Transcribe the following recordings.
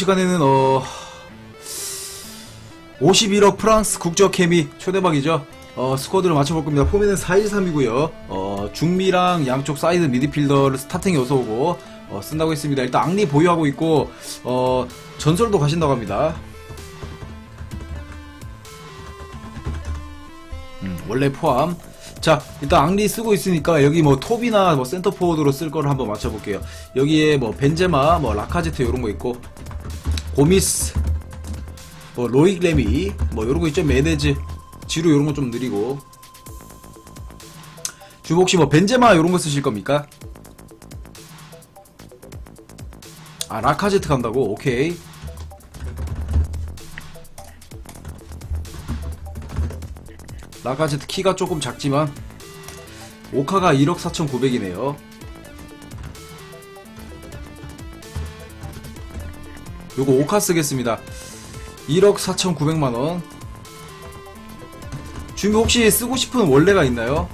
시간에는 어 51억 프랑스 국적 케미 초대박이죠. 어 스쿼드를 맞춰볼 겁니다. 포메는 4-1-3이고요. 어 중미랑 양쪽 사이드 미드필더를 스타팅에 어서 오고 어, 쓴다고 했습니다. 일단 앙리 보유하고 있고 어 전설도 가신다고 합니다. 음, 원래 포함. 자, 일단 앙리 쓰고 있으니까 여기 뭐 톱이나 뭐 센터 포워드로 쓸 거를 한번 맞춰볼게요. 여기에 뭐 벤제마, 뭐 라카제트 이런 거 있고 고미스, 뭐 로익 레미, 뭐 이런 거 있죠. 메네즈, 지루 이런 거 좀 느리고. 지금 혹시 뭐 벤제마 이런 거 쓰실 겁니까? 아 라카제트 간다고? 오케이. 라카제트 키가 조금 작지만 오카가 1억 4,900이네요. 요거 오카 쓰겠습니다. 1억 4,900만원. 주인공 혹시 쓰고 싶은 원래가 있나요?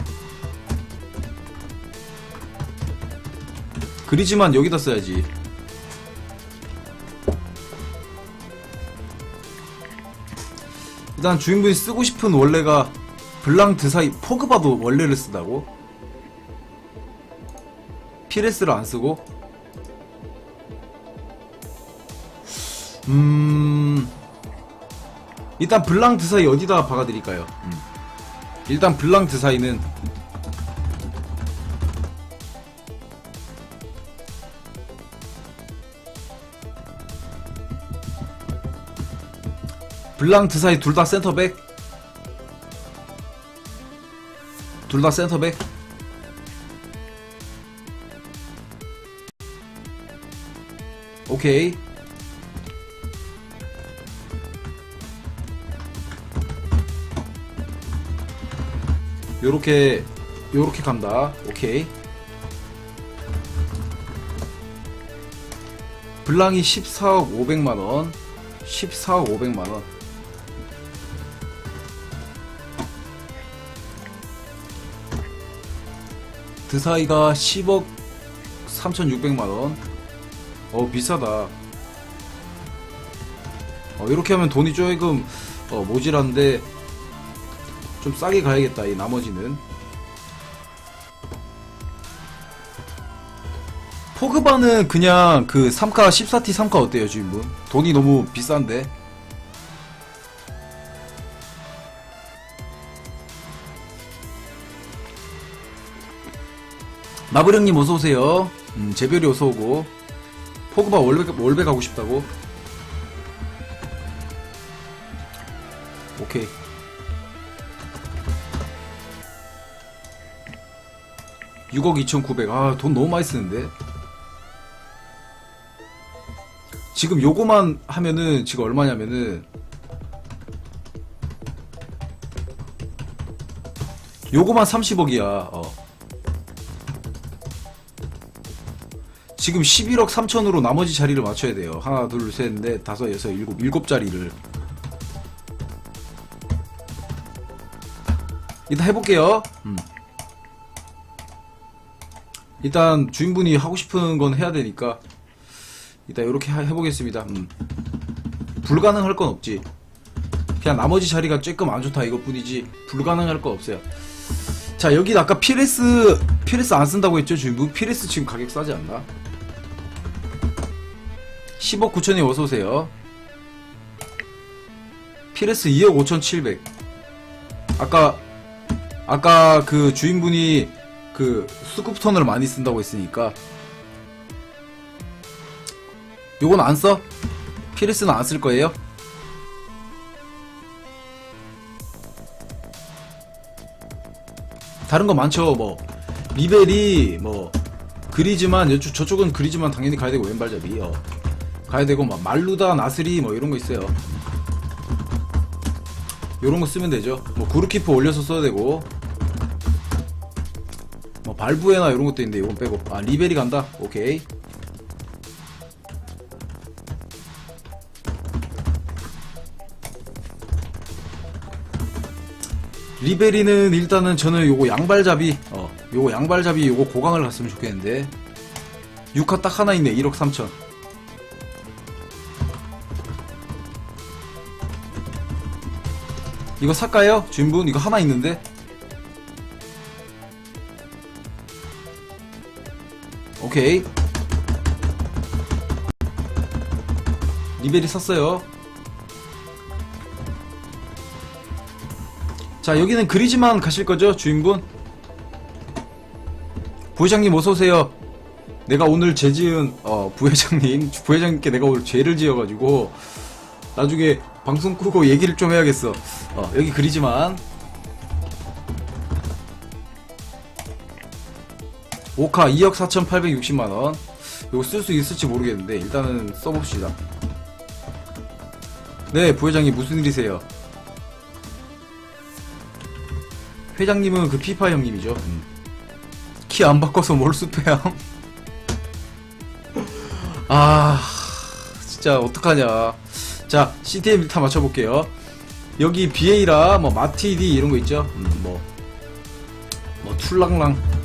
그리지만 여기다 써야지. 일단 주인분이 쓰고 싶은 원래가 블랑 드사이 포그바도 원래를 쓰다고? 피레스를 안 쓰고? 음 일단 블랑 드사이 어디다 박아드릴까요? 음. 일단 블랑 드사이는 블랑 드사이 둘 다 센터백 둘 다 센터백 오케이 요렇게 요렇게 간다. 오케이. 블랑이 14억 500만원. 14억 500만원. 드사이가 10억 3,600만원. 어 비싸다. 어 이렇게 하면 돈이 조금 어 모질한데 좀 싸게 가야겠다 이 나머지는. 포그바는 그냥 그 3카 14T 3카 어때요 주인분? 돈이 너무 비싼데? 마브령님 어서오세요. 음, 제별이 어서오고. 포그바 월백, 월백 하고 싶다고? 오케이 육억 2,900. 아, 돈 너무 많이 쓰는데? 지금 요거만 하면은, 지금 얼마냐면은, 요거만 30억이야, 어. 지금 11억 3천으로 나머지 자리를 맞춰야 돼요. 하나, 둘, 셋, 넷, 다섯, 여섯, 일곱, 일곱 자리를. 일단 해볼게요. 음. 일단 주인분이 하고 싶은 건 해야 되니까 일단 이렇게 해보겠습니다. 음. 불가능할 건 없지. 그냥 나머지 자리가 조금 안 좋다 이것뿐이지 불가능할 건 없어요. 자 여기 아까 피레스 피레스 안 쓴다고 했죠 주인분? 피레스 지금 가격 싸지 않나? 10억 9천이 어서 오세요. 피레스 2억 5천 7백. 아까 아까 그 주인분이 그 스쿠프턴을 많이 쓴다고 했으니까 요건 안 써? 피레스는 안 쓸 거예요? 다른 거 많죠 뭐 리벨이 뭐 그리지만 여쪽 저쪽은 그리지만 당연히 가야 되고 왼발잡이 어. 가야 되고 막 말루다 나스리 뭐 이런 거 있어요 요런 거 쓰면 되죠 뭐 구르키프 올려서 써야 되고 뭐 발부에나 이런 것도 있는데 이건 빼고 아 리벨이 간다? 오케이. 리베리는 일단은 저는 요거 양발잡이 어 요거 양발잡이 요거 고강을 갔으면 좋겠는데. 6화 딱 하나 있네 1억 3천. 이거 살까요? 주인분? 이거 하나 있는데? 오케이. 리벨이 샀어요. 자 여기는 그리지만 가실 거죠 주인분? 부회장님 어서오세요. 내가 오늘 죄 지은 어 부회장님 부회장님께 내가 오늘 죄를 지어가지고 나중에 방송 끄고 얘기를 좀 해야겠어. 어 여기 그리지만 5카 2억 4,860만원. 이거 쓸 수 있을지 모르겠는데 일단은 써봅시다. 네 부회장님 무슨 일이세요? 회장님은 그 피파 형님이죠. 키안 바꿔서 뭘 습해요? 아 진짜 어떡하냐. 자 CTM 일단 맞춰볼게요. 여기 비에이라 뭐 마티디 이런 거 있죠? 음, 뭐, 뭐 툴랑랑. 음,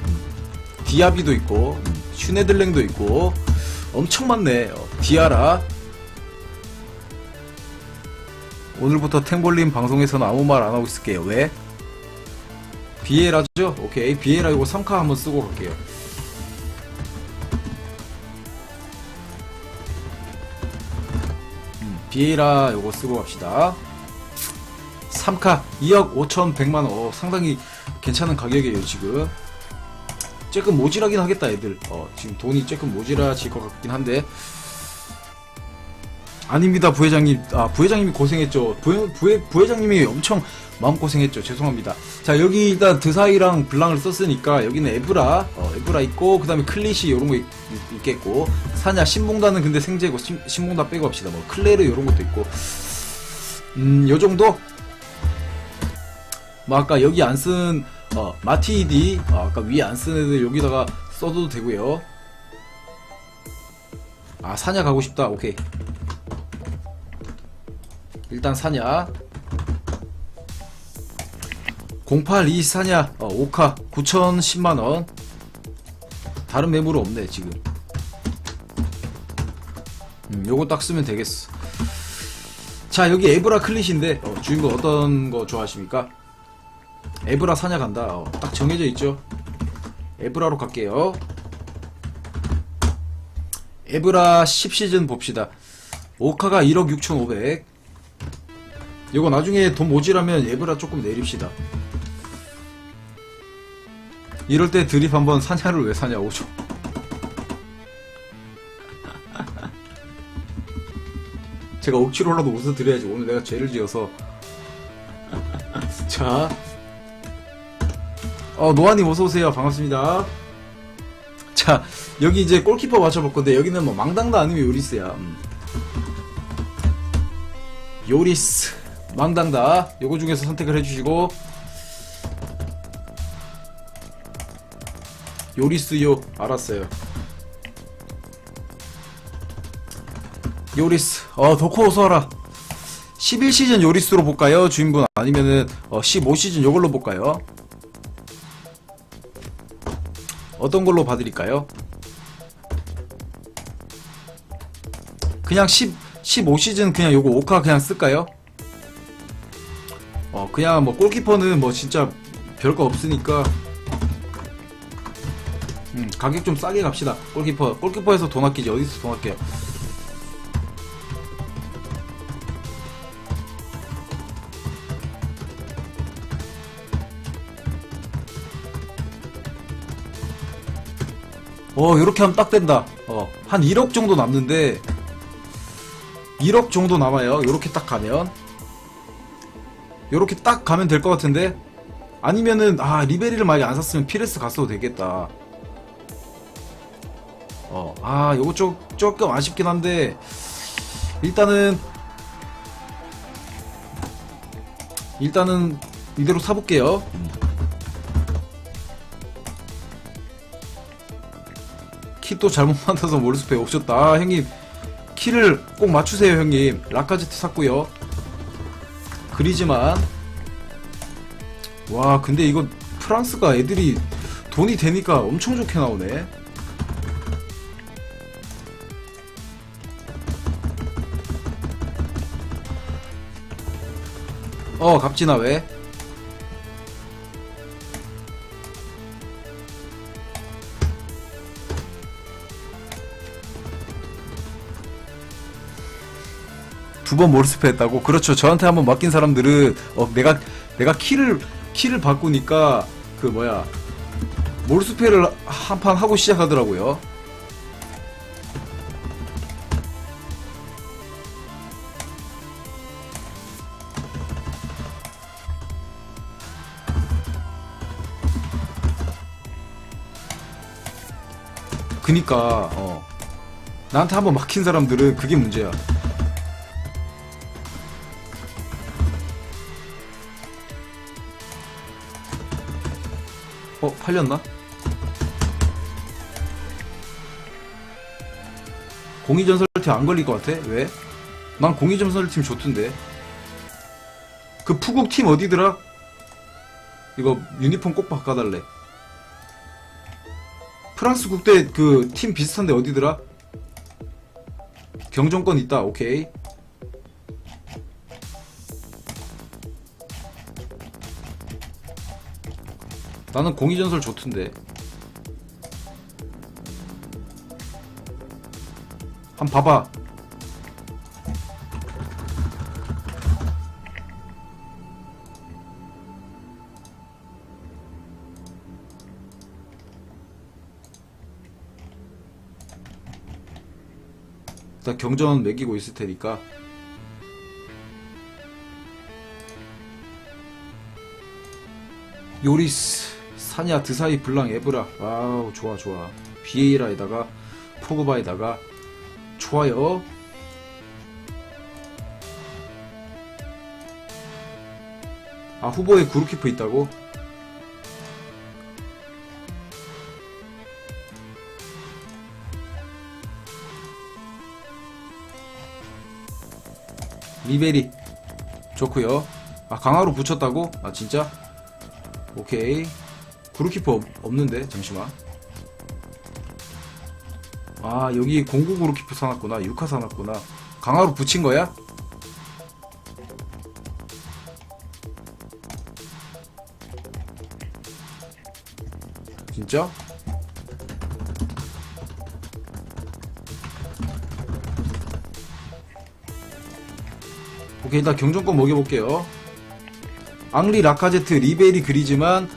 디아비도 있고 음, 슈네들랭도 있고 엄청 많네. 어, 디아라. 오늘부터 탱볼린 방송에서는 아무 말 안 하고 있을게요. 왜? 비에라죠? 오케이. 비에라 이거 3카 한번 쓰고 갈게요. 음, 비에라 요거 쓰고 갑시다. 3카. 2억 5,100만원 어, 상당히 괜찮은 가격이에요 지금 조금 모질하긴 하겠다 애들. 어 지금 돈이 조금 모질하질 것 같긴 한데. 아닙니다 부회장님. 아 부회장님이 고생했죠. 부회, 부회, 부회장님이 엄청 마음고생했죠. 죄송합니다. 자 여기 일단 드사이랑 블랑을 썼으니까 여기는 에브라. 어, 에브라 있고 그 다음에 클릿이 요런 거 있, 겠고 사냐 신봉단은 근데 생제고 신, 신봉단 빼고 합시다. 뭐 클레르 요런 것도 있고. 음 요정도? 뭐 아까 여기 안 쓴 어, 마티디. 어, 아까 위에 안쓴 애들 여기다가 써도 되고요. 아 사냐 가고 싶다. 오케이. 일단 사냐. 08 2 사냐. 어, 5카 9,010만원. 다른 매물은 없네 지금. 음, 요거 딱 쓰면 되겠어. 자 여기 에브라 클릿인데 어, 주인공 어떤 거 좋아하십니까? 에브라 사냐 간다. 어, 딱 정해져 있죠? 에브라로 갈게요. 에브라 10시즌 봅시다. 오카가 1억 6,500 이거 나중에 돈 모질하면 에브라 조금 내립시다. 이럴 때 드립 한번 사냐를 왜 사냐 오죠 제가 억지로라도 웃어드려야지. 오늘 내가 죄를 지어서. 자 어, 노아님 어서오세요. 반갑습니다. 자, 여기 이제 골키퍼 맞춰볼 건데, 여기는 뭐 망당다 아니면 요리스야. 음. 요리스, 망당다. 요거 중에서 선택을 해주시고, 요리스요. 알았어요. 요리스. 어, 덕후 어서와라. 11시즌 요리스로 볼까요? 주인분. 아니면은, 어, 15시즌 요걸로 볼까요? 어떤 걸로 봐드릴까요? 그냥 10, 15시즌 그냥 요거 5카 그냥 쓸까요? 어, 그냥 뭐 골키퍼는 뭐 진짜 별거 없으니까 음, 가격 좀 싸게 갑시다. 골키퍼. 골키퍼에서 돈 아끼지. 어디서 돈 아껴요? 어, 요렇게 하면 딱 된다. 어, 한 1억 정도 남는데, 1억 정도 남아요. 요렇게 딱 가면. 요렇게 딱 가면 될 것 같은데? 아니면은, 아, 리베리를 만약에 안 샀으면 피레스 갔어도 되겠다. 어, 아, 요거 좀, 조금 아쉽긴 한데, 일단은, 일단은, 이대로 사볼게요. 키 또 잘못 만나서 모르스페 오셨다. 아, 형님. 키를 꼭 맞추세요, 형님. 라카제트 샀고요. 그리지만 와, 근데 이거 프랑스가 애들이 돈이 되니까 엄청 좋게 나오네. 어 갑진아 왜? 두 번 몰스패 했다고? 그렇죠. 저한테 한번 맡긴 사람들은 어 내가 내가 키를 키를 바꾸니까 그 뭐야 몰스패를 한 판 하고 시작하더라고요. 그니까 어 나한테 한번 막힌 사람들은 그게 문제야. 어 팔렸나? 공이전설팀 안 걸릴 것 같아? 왜? 난 공이전설팀 좋던데. 그 푸국 팀 어디더라? 이거 유니폼 꼭 바꿔달래. 프랑스 국대 그 팀 비슷한데 어디더라? 경정권 있다. 오케이. 나는 공이전설 좋던데. 한 봐봐. 나 경전 매기고 있을 테니까. 요리스, 사냐, 드사이, 블랑, 에브라. 와우, 좋아, 좋아. 비에이라에다가, 포그바에다가, 좋아요. 아, 후보에 구루키프 있다고? 리베리. 좋고요 아, 강화로 붙였다고? 아, 진짜? 오케이. 구루키퍼 없- 없는데, 잠시만. 아, 여기 공구 구루키퍼 사놨구나. 6화 사놨구나. 강화로 붙인 거야? 진짜? 오케이, 일단 경정권 먹여볼게요. 앙리, 라카제트, 리베리, 그리즈만,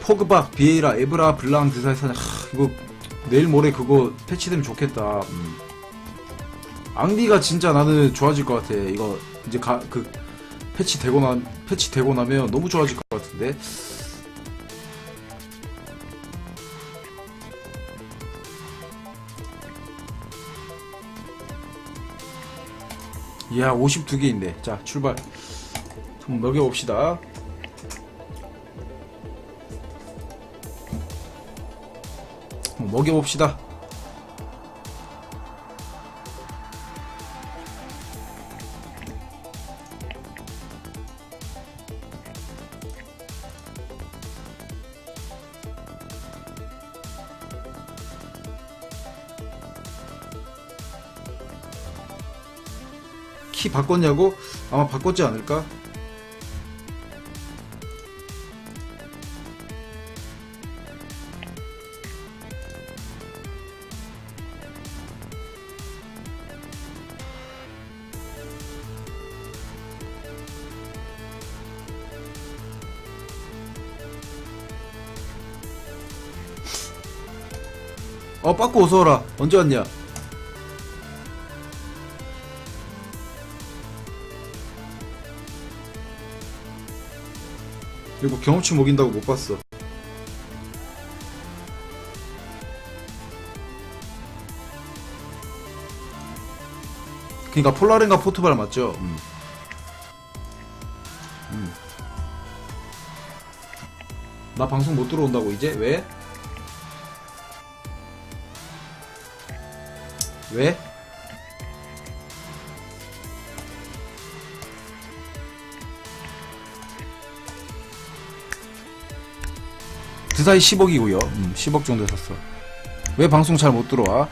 포그바, 비에이라, 에브라, 블랑, 드사이 사냐. 하, 이거 내일 모레 그거 패치되면 좋겠다. 음. 앙리가 진짜 나는 좋아질 것 같아. 이거 이제 가, 그 패치 되고 나 패치 되고 나면 너무 좋아질 것 같은데. 이야, 52개 있네. 자, 출발. 한번 먹여봅시다. 먹여봅시다. 키 바꿨냐고? 아마 바꿨지 않을까? 어, 빠꾸 어서와라. 언제 왔냐? 이거 경험치 먹인다고 못 봤어. 그니까 폴라렌과 포트발 맞죠? 음. 음. 나 방송 못 들어온다고 이제? 왜? 왜? 드사이 10억이고요. 음, 10억 정도 샀어. 왜 방송 잘 못 들어와?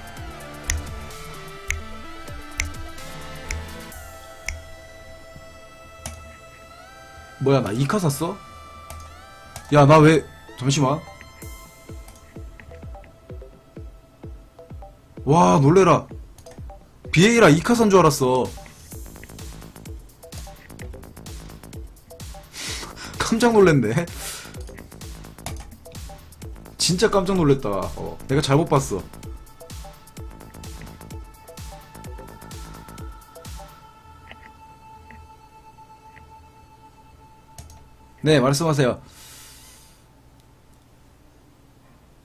뭐야 나 이카 샀어? 야 나 왜 잠시만 와 놀래라. 비에이라 이카 산줄 알았어. 깜짝 놀랬네. 진짜 깜짝 놀랬다. 어, 내가 잘못 봤어. 네 말씀하세요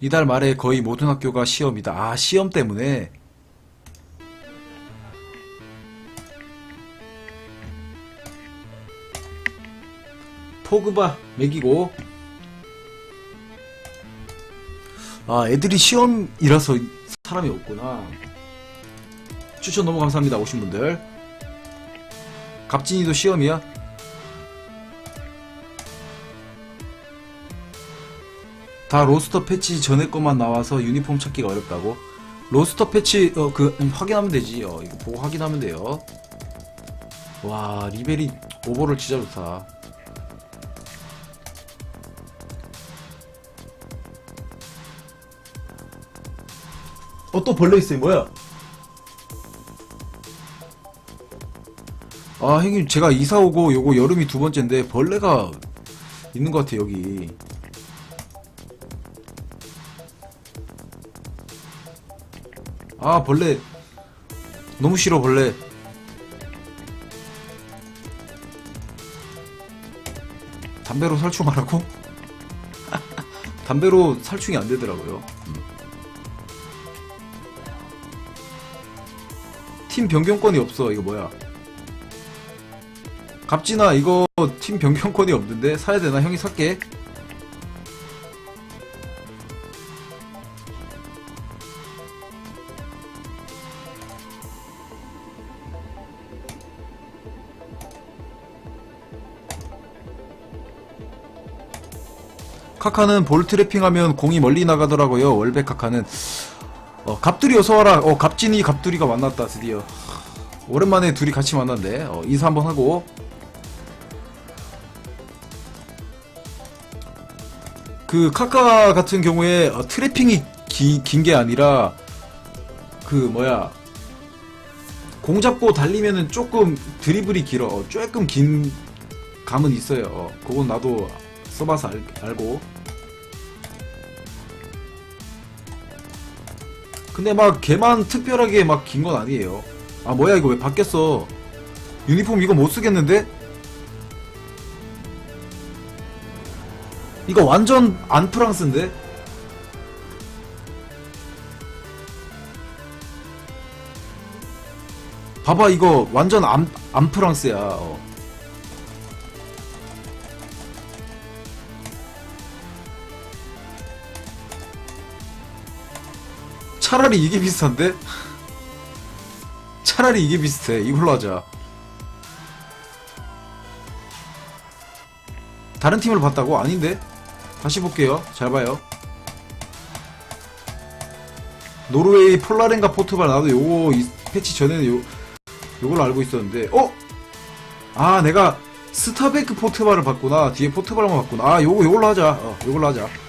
이달 말에 거의 모든 학교가 시험이다. 아, 시험 때문에. 포그바 먹이고. 아, 애들이 시험이라서 사람이 없구나. 추천 너무 감사합니다. 오신 분들. 갑진이도 시험이야? 다 로스터 패치 전에 것만 나와서 유니폼 찾기가 어렵다고? 로스터 패치 어 그 확인하면 되지. 어 이거 보고 확인하면 돼요. 와 리벨이 오버를 진짜 좋다. 어 또 벌레 있어요. 뭐야? 아 형님 제가 이사 오고 요거 여름이 두 번째인데 벌레가 있는 것 같아 여기. 아 벌레. 너무 싫어 벌레. 담배로 살충하라고? 담배로 살충이 안 되더라고요. 음. 팀 변경권이 없어 이거 뭐야? 갑진아 이거 팀 변경권이 없는데? 사야 되나? 형이 살게 카카는 볼 트래핑하면 공이 멀리 나가더라고요. 월백 카카는 어, 갑둘이 어서 와라. 어, 갑진이 갑둘이가 만났다 드디어. 오랜만에 둘이 같이 만났네. 어, 인사 한번 하고. 그 카카 같은 경우에 어, 트래핑이 긴 게 아니라 그 뭐야 공 잡고 달리면은 조금 드리블이 길어. 어, 조금 긴 감은 있어요. 어, 그건 나도 써봐서 알, 알고. 근데 막 걔만 특별하게 막 긴 건 아니에요. 아 뭐야 이거 왜 바뀌었어? 유니폼 이거 못 쓰겠는데? 이거 완전 안 프랑스인데? 봐봐 이거 완전 안, 안 프랑스야. 어. 차라리 이게 비슷한데? 차라리 이게 비슷해. 이걸로 하자. 다른 팀을 봤다고? 아닌데? 다시 볼게요. 잘 봐요. 노르웨이 폴라렌가 포트발 나도 요거 이 패치 전에는 요 요걸로 알고 있었는데 어? 아 내가 스타베크 포트발을 봤구나 뒤에 포트발만 봤구나 아 요거 요걸로 하자 어 요걸로 하자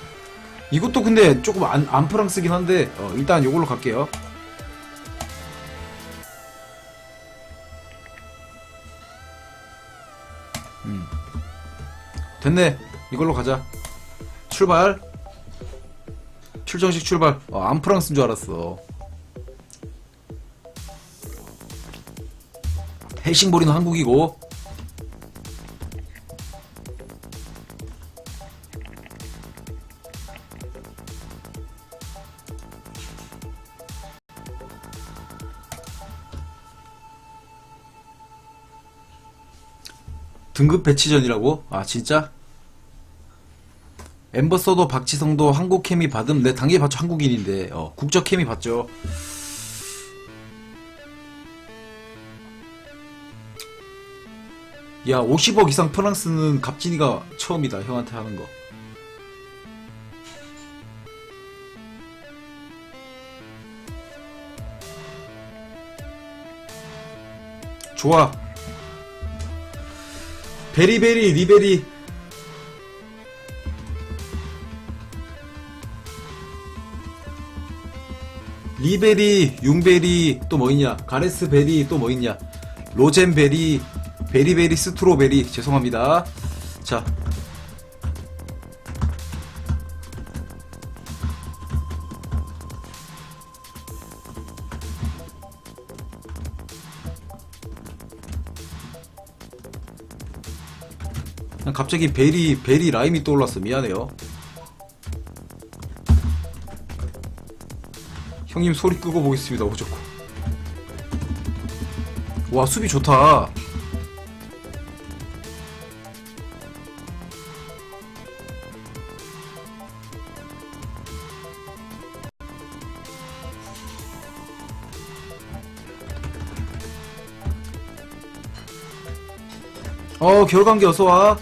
이것도 근데 조금 안, 안 프랑스긴 한데 어, 일단 요걸로 갈게요. 음. 됐네. 이걸로 가자. 출발. 출정식 출발. 어, 안 프랑스인 줄 알았어. 헬싱보리는 한국이고 등급 배치전이라고? 아 진짜? 엠버서더 박지성도 한국 케미 받음? 내 당연히 받죠. 한국인인데. 어, 국적 케미 받죠. 야 50억 이상 프랑스는 갑진이가 처음이다. 형한테 하는 거. 좋아 베리베리 리베리. 리베리 융베리 또 뭐 있냐? 가레스 베리 또 뭐 있냐? 로젠 베리 베리베리 스트로베리. 죄송합니다. 자 갑자기 베리 베리 라임이 떠올랐어. 미안해요. 형님 소리 끄고 보겠습니다. 오졌고. 와 수비 좋다. 어 결관계 어서와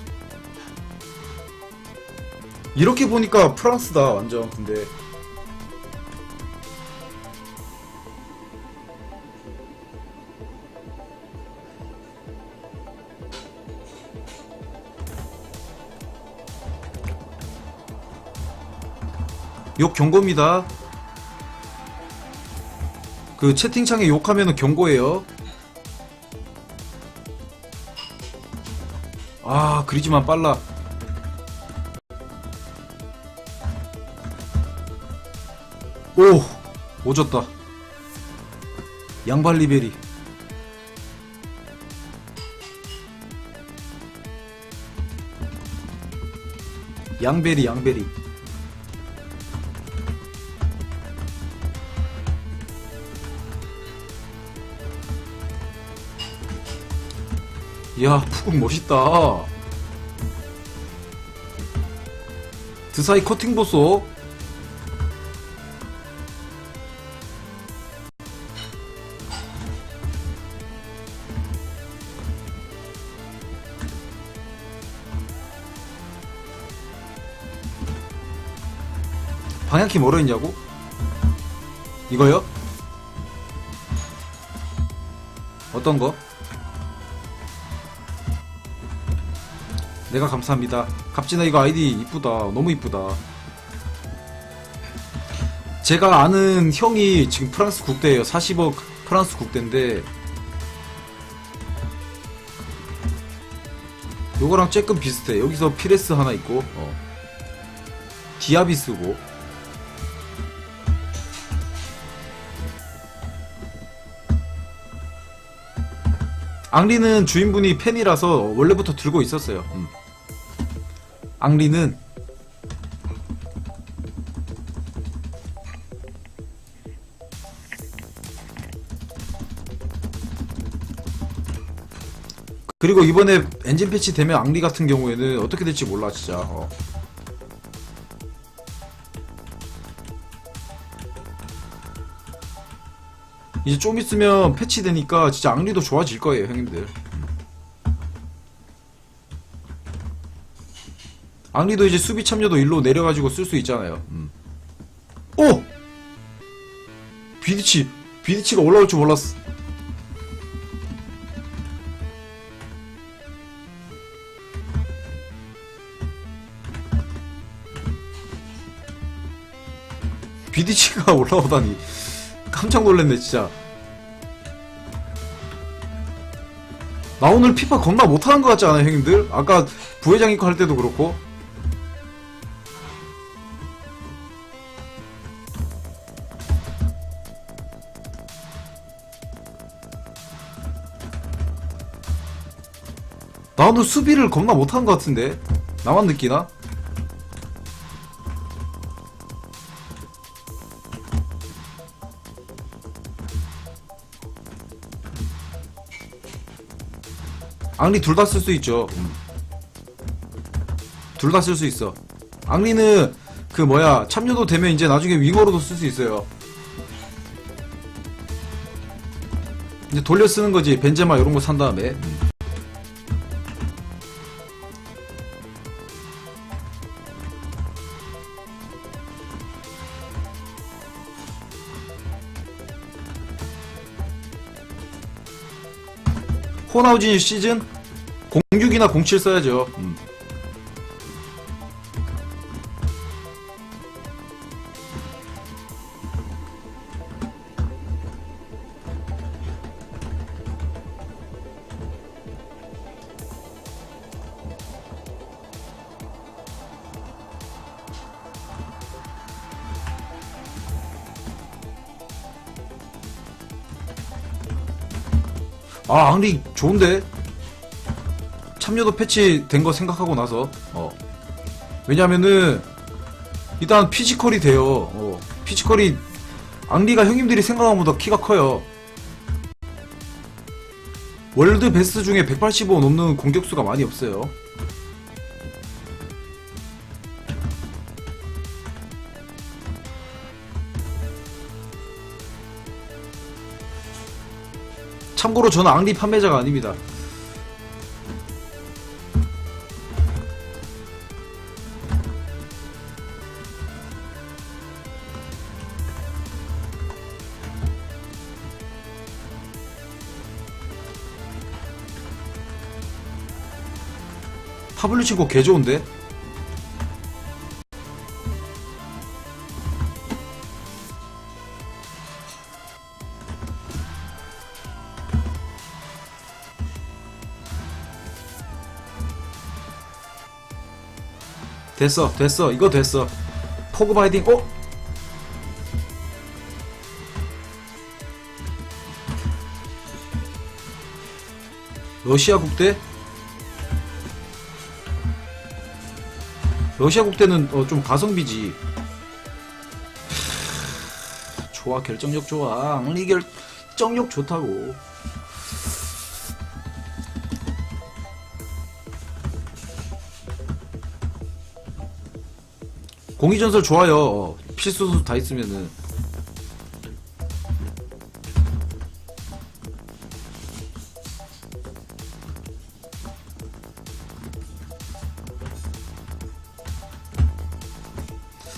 이렇게 보니까 프랑스다 완전 근데 욕 경고입니다. 그 채팅창에 욕하면은 경고예요. 아 그리지만 빨라 오 오졌다. 양발 리베리. 양베리 양베리. 이야 푸금 멋있다. 드사이 커팅 보소 방향키 뭐로 했냐고? 이거요? 어떤 거? 내가 감사합니다. 갑진아 이거 아이디 이쁘다. 너무 이쁘다. 제가 아는 형이 지금 프랑스 국대예요. 40억 프랑스 국대인데 요거랑 조금 비슷해. 여기서 피레스 하나 있고 어. 디아비 쓰고 앙리는 주인분이 팬이라서 원래부터 들고 있었어요. 음. 앙리는 그리고 이번에 엔진 패치 되면 앙리 같은 경우에는 어떻게 될지 몰라 진짜. 어. 이제 좀 있으면 패치되니까 진짜 앙리도 좋아질 거예요 형님들. 앙리도 이제 수비 참여도 일로 내려가지고 쓸 수 있잖아요. 음. 오! 비디치, 비디치가 올라올 줄 몰랐어. 비디치가 올라오다니 깜짝 놀랐네 진짜. 나 오늘 피파 겁나 못하는 것 같지 않아요 형님들? 아까 부회장 입고 할 때도 그렇고 나 오늘 수비를 겁나 못한 것 같은데 나만 느끼나? 앙리 둘 다 쓸 수 있죠. 둘 다 쓸 수 있어. 앙리는 그 뭐야 참여도 되면 이제 나중에 윙어로도 쓸 수 있어요. 이제 돌려 쓰는 거지. 벤제마 이런 거 산 다음에 호나우진 시즌 06이나 07 써야죠. 음. 아, 앙리 좋은데? 참여도 패치 된 거 생각하고 나서, 어. 왜냐면은, 일단 피지컬이 돼요. 어. 피지컬이, 앙리가 형님들이 생각한 것보다 키가 커요. 월드 베스트 중에 185 넘는 공격수가 많이 없어요. 참고로 저는 앙리 판매자가 아닙니다. 파블리친코 개 좋은데? 됐어, 됐어, 이거 됐어. 포그 바이딩, 어? 러시아 국대? 러시아 국대는 어, 좀 가성비지. 하, 좋아, 결정력 좋아. 앙리 결정력 좋다고. 공이전설 좋아요. 어, 필수수 다 있으면은.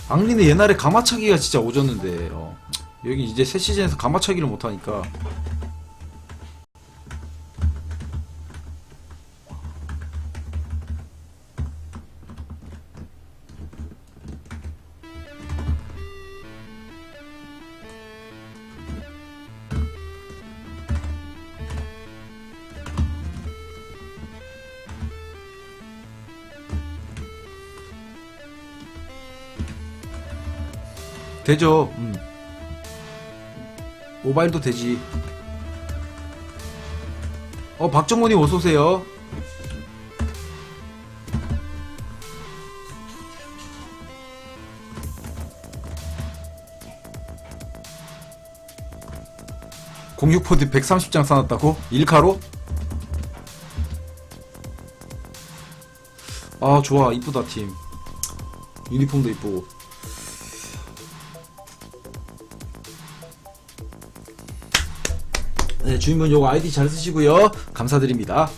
앙리는 옛날에 가마차기가 진짜 오졌는데 어. 여기 이제 새 시즌에서 가마차기를 못하니까 되죠. 음. 모바일도 되지. 어 박정원님 어서 오세요. 공육포드 130장 사놨다고? 일카로? 아 좋아 이쁘다 팀 유니폼도 이쁘고 네, 주인분 요거 아이디 잘 쓰시고요. 감사드립니다.